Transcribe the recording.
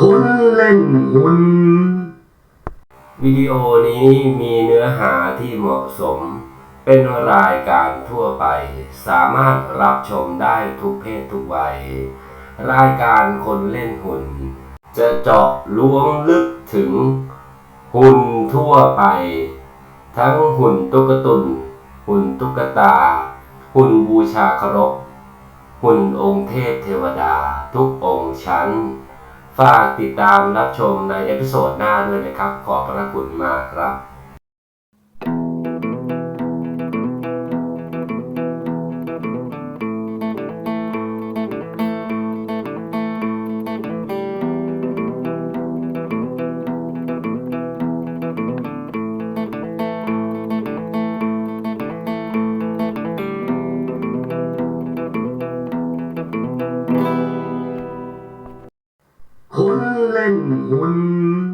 คนเล่นหุ่นวิดีโอนี้มีเนื้อหาที่เหมาะสม เป็นรายการทั่วไป สามารถรับชมได้ทุกเพศทุกวัย รายการคนเล่นหุ่นจะเจาะล้วงลึกถึงหุ่นทั่วไป ทั้งหุ่นตุ๊กตุนหุ่นตุ๊กตา หุ่นบูชาเคารพหุ่นองค์เทพเทวดาทุกองค์ชั้น ฝากติดตามรับชมในเอพิโซดหน้าด้วยนะครับ ขอบพระคุณมากครับ 红蓝红